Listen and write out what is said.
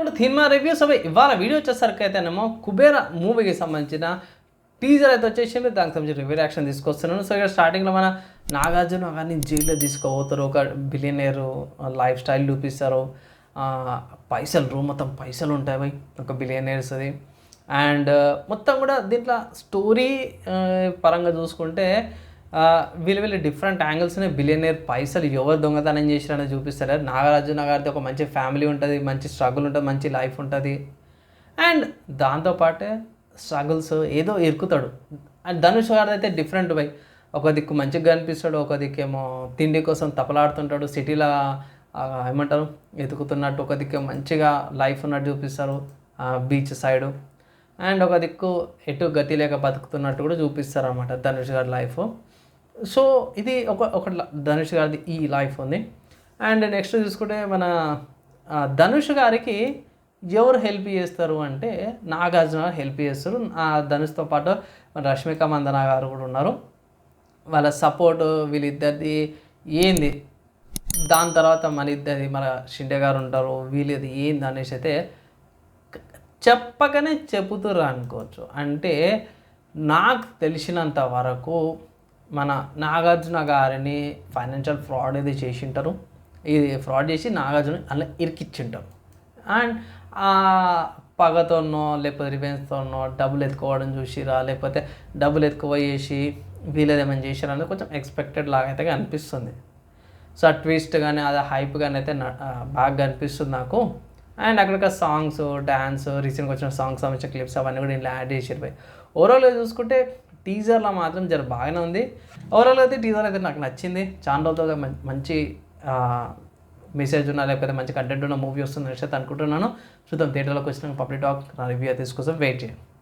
ఇప్పుడు cinema reviews అవి ఇవాళ వీడియో వచ్చేసరికి అయితేనేమో కుబేర మూవీకి సంబంధించిన టీజర్ అయితే వచ్చేసింది. దానికి సంబంధించి రివ్యూ యాక్షన్ తీసుకొస్తున్నాను. సో ఇక్కడ స్టార్టింగ్లో మన నాగార్జున అవన్నీ జైల్లో తీసుకోపోతారు ఒక బిలియనేరు లైఫ్ స్టైల్ చూపిస్తారు. పైసలు రూమ్ మొత్తం పైసలు ఉంటాయి ఒక బిలియనేర్స్ అది. అండ్ మొత్తం కూడా దీంట్లో స్టోరీ పరంగా చూసుకుంటే వీళ్ళు వీళ్ళు డిఫరెంట్ యాంగిల్స్ని బిలియనేర్ పైసలు ఎవరు దొంగతనం చేసిరని చూపిస్తారు. నాగార్జున గారిది ఒక మంచి ఫ్యామిలీ ఉంటుంది మంచి స్ట్రగుల్ ఉంటుంది మంచి లైఫ్ ఉంటుంది. అండ్ దాంతోపాటే స్ట్రగుల్స్ ఏదో ఇరుకుతాడు. అండ్ ధనుష్ గారిది అయితే డిఫరెంట్ బై ఒక దిక్కు మంచిగా కనిపిస్తాడు ఒక దిక్కేమో తిండి కోసం తపలాడుతుంటాడు సిటీలో ఏమంటారు ఎతుకుతున్నట్టు ఒక దిక్కు మంచిగా లైఫ్ ఉన్నట్టు చూపిస్తారు బీచ్ సైడు అండ్ ఒక దిక్కు ఎటు గతి లేక బతుకుతున్నట్టు కూడా చూపిస్తారు అనమాట ధనుష్ గారి లైఫ్ సో ఇది ఒక ఒక ధనుష్ గారిది ఈ లైఫ్ ఉంది. అండ్ నెక్స్ట్ చూసుకుంటే మన ధనుష్ గారికి ఎవరు హెల్ప్ చేస్తారు అంటే నాగార్జున హెల్ప్ చేస్తారు. ఆ ధనుష్తో పాటు మన రష్మిక మందన గారు కూడా ఉన్నారు. వాళ్ళ సపోర్ట్ వీళ్ళిద్దరిది ఏంది? దాని తర్వాత మన ఇద్దరిది మన షిండే గారు ఉంటారు. వీళ్ళది ఏంది అనేసి అయితే చెప్పకనే చెబుతుర్రు అనుకోవచ్చు. అంటే నాకు తెలిసినంత వరకు మన నాగార్జున గారిని ఫైనాన్షియల్ ఫ్రాడ్ ఇది చేసింటారు. ఇది ఫ్రాడ్ చేసి నాగార్జున అలా ఇరికిచ్చింటారు. అండ్ ఆ పగతోనో లేకపోతే రివెన్స్తోనో డబ్బులు ఎత్తుకోవడం చూసిరా లేకపోతే డబ్బులు ఎత్తుకుపోయేసి వీళ్ళదేమైనా చేసిరా అనేది కొంచెం ఎక్స్పెక్టెడ్ లాగా అయితే అనిపిస్తుంది సో ఆ ట్విస్ట్ కానీ అది హైప్ కానీ అయితే బాగా అనిపిస్తుంది నాకు. అండ్ అక్కడికి సాంగ్స్ డ్యాన్స్ రీసెంట్గా వచ్చిన సాంగ్స్ సంబంధించిన క్లిప్స్ అవన్నీ కూడా ఇంట్లో యాడ్ చేసారు పోయి ఓవరాల్గా చూసుకుంటే టీజర్లో మాత్రం జర బాగానే ఉంది. ఓవరాల్ అయితే టీజర్ అయితే నాకు నచ్చింది. చాలా రోజులుగా మంచి మెసేజ్ ఉన్న లేకపోతే మంచి కంటెంట్ ఉన్న మూవీ వస్తుందని అయితే అనుకుంటున్నాను. చూద్దాం థియేటర్లోకి వచ్చిన పబ్లిక్ టాక్ నా రివ్యూ అయితే వెయిట్ చేయండి.